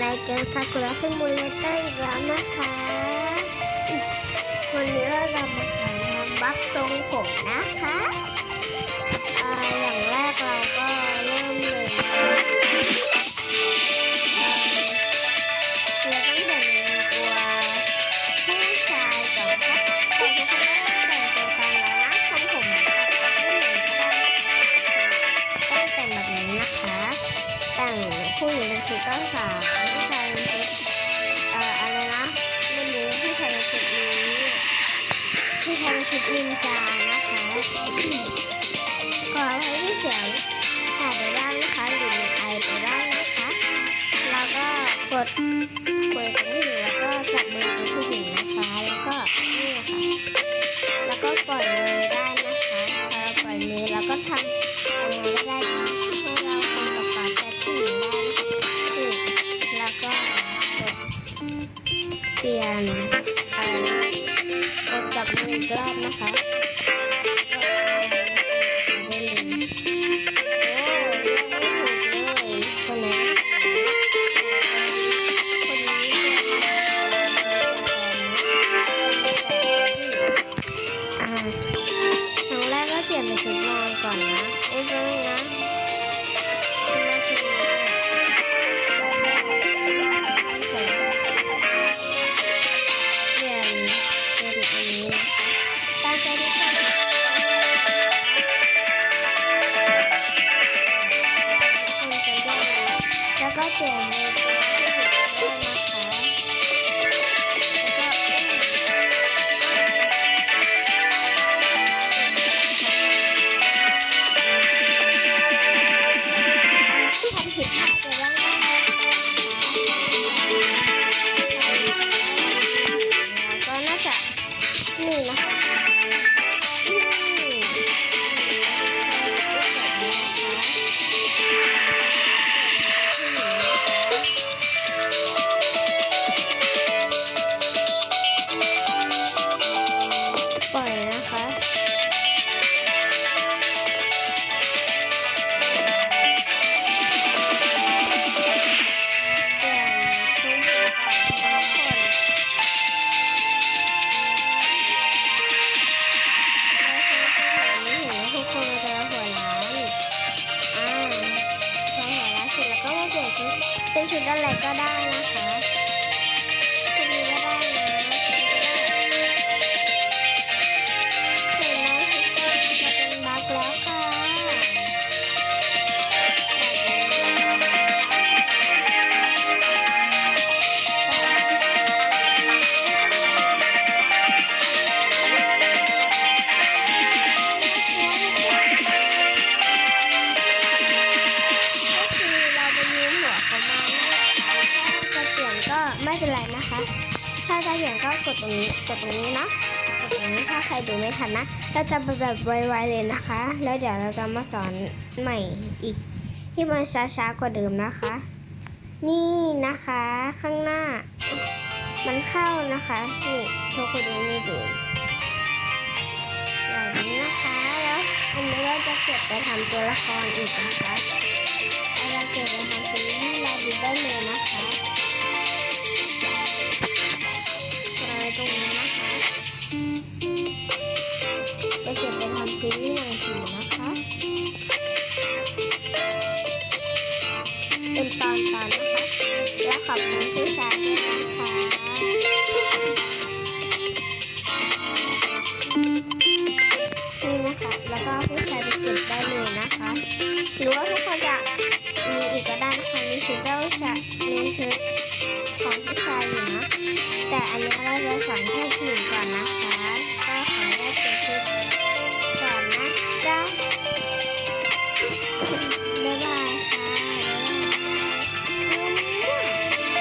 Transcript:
ในเกมซากุระซิมูเลเตอร์อีกแล้วนะคะ วันนี้เราจะมาถ่ายทำบัฟทรงผม ผู้หญิงเป็นชุดเจ้าสามผู้ชายเป็นเอ่ออะไรนะไม่รู้ผู้ชายเป็นชุดนี้ผู้ชายเป็นชุดนินจานะคะขอให้ที่เสียงถ่ายไปบ้างนะคะหรือในไอไปบ้างนะคะ แล้วก็กดกดตรงนี้แล้วก็จับมือ ดจับมืออีกรอบนะคะ แก็เปลี่ยนเป็นตัวที่ถูกต้องนะคะแล้วก็เอ้ยทำผิดพลาดไปบ้างแล้วก็น่าจะนี่นะคะ เป็นชุดอะไรก็ได้นะคะ ถ้าจะเปลี่ยนก็กดตรงนี้ กดตรงนี้เนาะ กดตรงนี้ถ้าใครดูไม่ทันนะ เราจะแบบไวๆเลยนะคะ แล้วเดี๋ยวเราจะมาสอนใหม่อีก ที่มันช้าๆกว่าเดิมนะคะ นี่นะคะข้างหน้า มันเข้านะคะ นี่ทุกคนดูนี่ดูอย่างนี้นะคะ แล้วอันนี้เราจะเก็บไปทำตัวละครอีกนะคะเราจะเก็บไปทำซีรีส์เราดูได้เลยนะคะ เป็นตอนตอนนะคะและขอบคุณผู้ชายด้วยนะคะนี่นะคะแล้วก็ผู้ชายไปเก็บได้เลยนะคะ หรือว่าทุกคนจะมีอีกก็ได้นะคะมีชุดเจ้าชายมีชุดของผู้ชายอยู่นะแต่อันนี้เราจะสอนแค่ผู้หญิงก่อนนะคะ ก็ขอแยกเป็นชุด